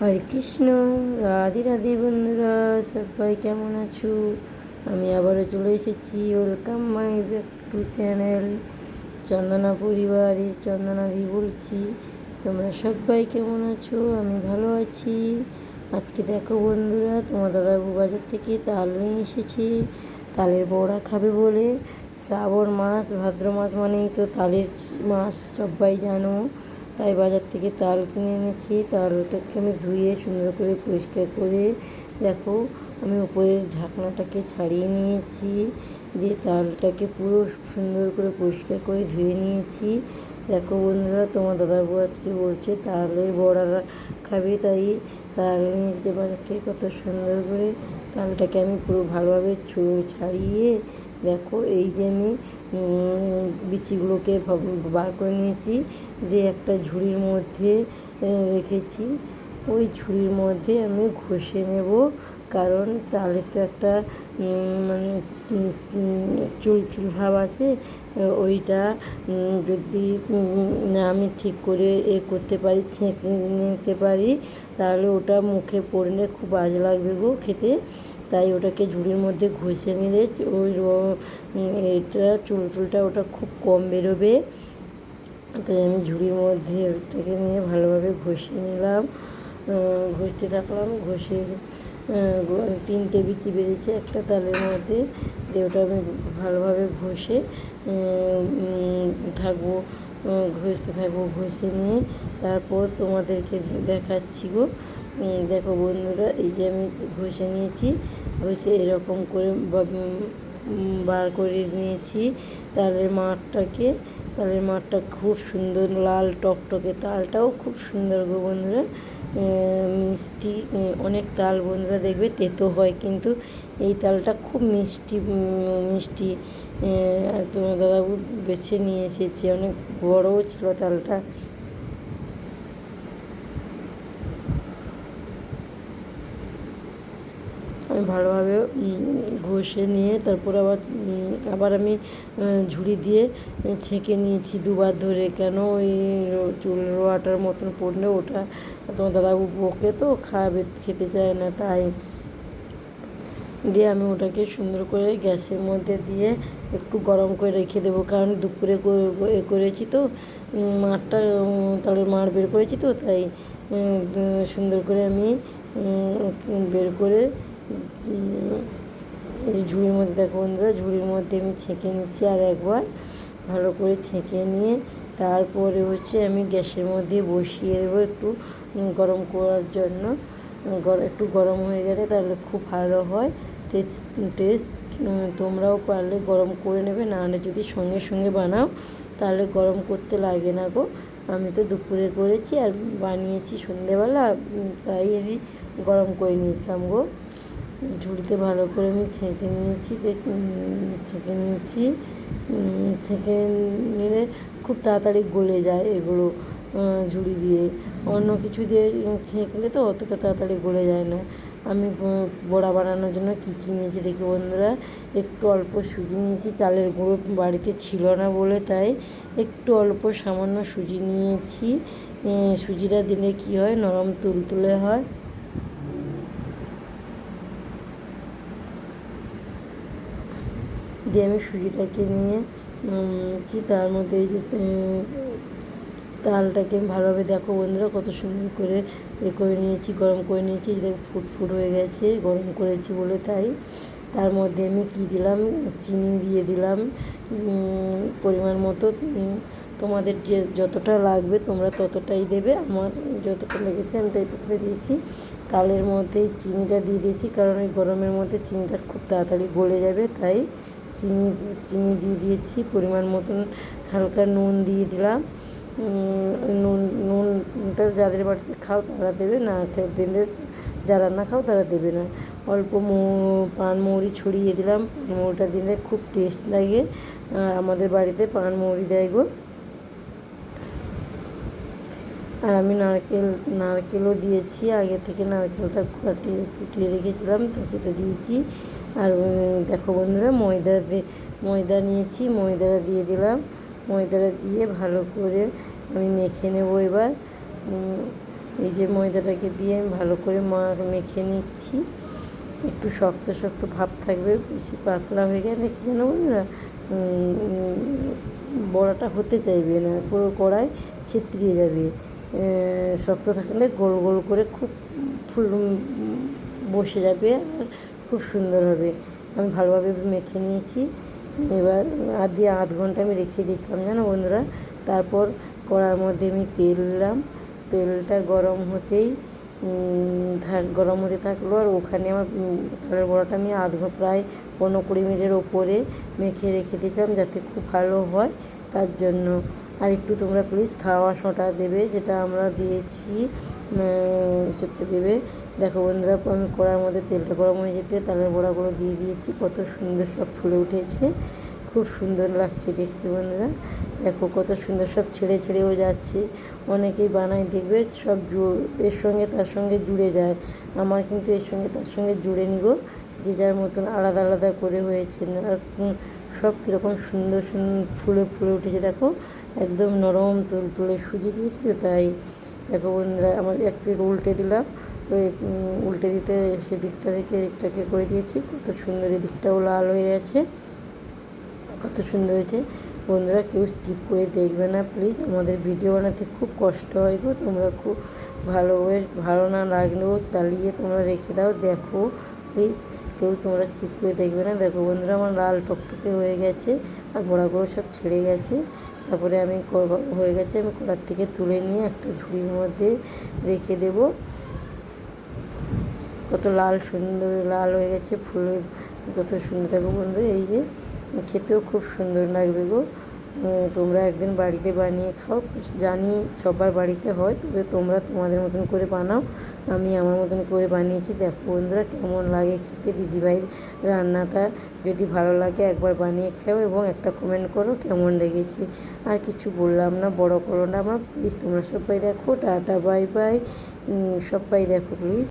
হরে কৃষ্ণ, রাধে রাধে বন্ধুরা, সবাই কেমন আছো? আমি আবারও চলে এসেছি welcome my back to channel Chandana পরিবারের চন্দনাদি বলছি। তোমরা সবাই কেমন আছো? আমি ভালো আছি। আজকে দেখো বন্ধুরা, তোমার দাদাবু বাজার থেকে তাল নিয়ে এসেছি। তালের বড়া খাবে বলে। শ্রাবণ মাস, ভাদ্র মাস মানেই তো তালের মাস, সবাই জানো। তাই বাজার থেকে তাল কিনে এনেছি। তালটাকে আমি ধুয়ে সুন্দর করে পরিষ্কার করে, দেখো, আমি উপরের ঢাকনাটাকে ছাড়িয়ে নিয়েছি। দিয়ে তালটাকে পুরো সুন্দর করে পরিষ্কার করে ধুয়ে নিয়েছি। দেখো বন্ধুরা, তোমার দাদাবু আজকে বলছে তাহলে বড়া খাবে, তাই তাল নিয়ে বাজার থেকে, কত সুন্দর করে। তালটাকে আমি পুরো ভালোভাবে ছাড়িয়ে দেখো এই যে আমি বিচিগুলোকে বার করে নিয়েছি। দিয়ে একটা ঝুড়ির মধ্যে রেখেছি। ওই ঝুড়ির মধ্যে আমি ঘষে নেব। কারণ তাহলে তো একটা মানে চুল চুল ভাব আছে ওইটা যদি আমি ঠিক করে এ করতে পারি, ছেঁকে নিতে পারি, তাহলে ওটা মুখে পড়লে খুব বাজে লাগবে গো খেতে। তাই ওটাকে ঝুড়ির মধ্যে ঘষে নিলে ওই এটা চুল, চুলটা ওটা খুব কম বেরোবে। তাই আমি ঝুড়ির মধ্যে ওটাকে নিয়ে ভালোভাবে ঘষে নিলাম ঘষতে থাকলাম, ঘষে তিনটে বিচি বেরিয়েছে? একটা তালের মধ্যে দিয়ে ওটা আমি ভালোভাবে ঘষে থাকব ঘষতে থাকব, ঘষে নিয়ে তারপর তোমাদেরকে দেখাচ্ছি গো। দেখো বন্ধুরা, এই যে আমি ঘষে নিয়েছি, ঘষে এরকম করে বার করে নিয়েছি তালের মাঠটাকে। তালের মাঠটা খুব সুন্দর, লাল টকটকে তালটাও খুব সুন্দর গো বন্ধুরা। মিষ্টি অনেক তাল বন্ধুরা দেখবে তেতো হয় কিন্তু এই তালটা খুব মিষ্টি মিষ্টি। তোমার দাদাবু বেছে নিয়ে এসেছে, অনেক বড়ও ছিল তালটা। আমি ভালোভাবে ঘষে নিয়ে তারপর আবার আবার আমি ঝুড়ি দিয়ে ছেঁকে নিয়েছি দুবার ধরে। কেন ওই চুল রোয়াটার মতন পড়লে ওটা তোমার দাদাবু বকে তো খাবে, খেতে চায় না তাই। দিয়ে আমি ওটাকে সুন্দর করে গ্যাসের মধ্যে দিয়ে একটু গরম করে রেখে দেবো। কারণ দুপুরে এ করেছি তো মাঠটা তাহলে মাঠ বের করেছি তো তাই সুন্দর করে আমি বের করে এই ঝুড়ির মধ্যে দেখো বন্ধুরা, ঝুড়ির মধ্যে আমি ছেঁকে নিচ্ছি আর একবার ভালো করে ছেঁকে নিয়ে তারপরে হচ্ছে আমি গ্যাসের মধ্যে বসিয়ে দেবো একটু গরম করার জন্য। একটু গরম হয়ে গেলে তাহলে খুব ভালো হয়। টেস্ট টেস্ট তোমরাও পারলে গরম করে নেবে, নাহলে যদি সঙ্গে সঙ্গে বানাও, তাহলে গরম করতে লাগে না গো। আমি তো দুপুরে করেছি আর বানিয়েছি সন্ধেবেলা তাই আমি গরম করে নিয়েছিলাম গো। ঝুড়িতে ভালো করে আমি ছেঁকে নিয়েছি ছেঁকে নিয়েছি। ছেঁকে নিলে খুব তাড়াতাড়ি গলে যায় এগুলো ঝুড়ি দিয়ে। অন্য কিছু দিয়ে ছেঁকলে তো অতটা তাড়াতাড়ি গলে যায় না। আমি বড়া বানানোর জন্য কী কী নিয়েছি দেখি বন্ধুরা। একটু অল্প সুজি নিয়েছি, চালের গুঁড়ো বাড়িতে ছিল না বলে তাই একটু অল্প সামান্য সুজি নিয়েছি। সুজিটা দিলে কি হয়? নরম তুলতুলে হয়। দিয়ে আমি সুজিটাকে নিয়ে কি তার মধ্যে এই যে তালটাকে ভালোভাবে দেখো বন্ধুরা কত সুন্দর করে এ করে নিয়েছি, গরম করে নিয়েছি দেখো ফুট ফুট হয়ে গেছে, গরম করেছি বলে তাই। তার মধ্যে আমি কী দিলাম? চিনি দিয়ে দিলাম পরিমাণ মতো তোমাদের যে যতটা লাগবে তোমরা ততটাই দেবে, আমার যতটা লেগেছে আমি তাই ততটা দিয়েছি। তালের মধ্যেই চিনিটা দিয়ে দিয়েছি, কারণ ওই গরমের মধ্যে চিনিটা খুব তাড়াতাড়ি গলে যাবে তাই। চিনি চিনি দিয়ে দিয়েছি, পরিমাণ মতন হালকা নুন দিয়ে দিলাম। নুন, নুনটা যাদের বাড়িতে খাও তারা দেবে, না দিলে যারা না খাও তারা দেবে না। অল্প পান মৌরি ছড়িয়ে দিলাম পানমৌরিটা দিলে খুব টেস্ট লাগে। আমাদের বাড়িতে পান মৌরি দেয় গো। আর আমি নারকেল, নারকেলও দিয়েছি। আগে থেকে নারকেলটা কাটিয়ে কুটিয়ে রেখেছিলাম, তো সেটা দিয়েছি। আর দেখো বন্ধুরা, ময়দা ময়দা নিয়েছি, ময়দাটা দিয়ে দিলাম। ময়দাটা দিয়ে ভালো করে আমি মেখে নেব এবার। এই যে ময়দাটাকে দিয়ে আমি ভালো করে মা মেখে নিচ্ছি। একটু শক্ত শক্ত ভাব থাকবে, বেশি পাতলা হয়ে গেলে কি জানো বন্ধুরা? বড়াটা হতে চাইবে না, পুরো কড়াই ছিতরিয়ে যাবে। শক্ত থাকলে গোল গোল করে খুব ফুল বসে যাবে আর খুব সুন্দর হবে। আমি ভালোভাবে মেখে নিয়েছি। এবার আর দিয়ে আধ ঘণ্টা আমি রেখে দিয়েছিলাম জানো বন্ধুরা। তারপর কড়ার মধ্যে আমি তেল দিলাম। তেলটা গরম হতেই থাক, গরম হতে থাকল আর ওখানে আমার তালের বড়াটা আমি আধ প্রায় পনেরো কুড়ি মিনিটের ওপরে মেখে রেখে দিয়েছিলাম যাতে খুব ভালো হয় তার জন্য। আর একটু তোমরা প্লিজ খাওয়া সোঁটা দেবে, যেটা আমরা দিয়েছি সেটা দেবে। দেখো বন্ধুরা আমি কড়ার মধ্যে তেলটা গরম হয়ে যেতে তালের বড়াগুলো দিয়ে দিয়েছি, কত সুন্দর সব ফুলে উঠেছে, খুব সুন্দর লাগছে দেখতে বন্ধুরা। দেখো কত সুন্দর সব ছেড়ে ছেড়েও যাচ্ছে, অনেকেই বানায় দেখবে সব এর সঙ্গে তার সঙ্গে জুড়ে যায়, আমার কিন্তু এর সঙ্গে তার সঙ্গে জুড়ে নিব, যে যার মতন আলাদা আলাদা করে হয়েছে, আর সব কীরকম সুন্দর সুন্দর ফুলে ফুলে উঠেছে, দেখো। একদম নরম তুল তুলে সুজি দিয়েছি তো, তাই দেখো বন্ধুরা আমার এক প্লেট উল্টে দিলাম। ওই উল্টে দিতে সেদিকটা রেখে এদিকটাকে করে দিয়েছি। কত সুন্দর এদিকটাও লাল হয়ে গেছে। কত সুন্দর হয়েছে। বন্ধুরা কেউ স্কিপ করে দেখবে না প্লিজ আমাদের ভিডিও বানাতে খুব কষ্ট হয় গো। তোমরা খুব ভালোভাবে ভালো না লাগলেও চালিয়ে তোমরা রেখে দাও। দেখো প্লিজ কেউ তোমরা স্কিপ করে দেখবে না। দেখো বন্ধুরা, আমার লাল টকটকে হয়ে গেছে আর বড়াগুলো সব ছেড়ে গেছে। তারপরে আমি হয়ে গেছে, আমি কড়ার থেকে তুলে নিয়ে একটা ঝুড়ির মধ্যে রেখে দেব। কত লাল সুন্দর, লাল হয়ে গেছে ফুলের, কত সুন্দর। দেখো বন্ধু এই যে, খেতেও খুব সুন্দর লাগবে গো। তোমরা একদিন বাড়িতে বানিয়ে খাও, জানি সবার বাড়িতে হয়, তবে তোমরা তোমাদের মতন করে বানাও। আমি আমার মতন করে বানিয়েছি। দেখো বন্ধুরা, কেমন লাগে খেতে। দিদিভাইয়ের রান্নাটা যদি ভালো লাগে একবার বানিয়ে খাও এবং একটা কমেন্ট করো কেমন লেগেছে। আর কিছু বললাম না, বড় করো না আমার প্লিজ তোমরা সবাই দেখো। টাটা বাই বাই সবাই দেখো প্লিজ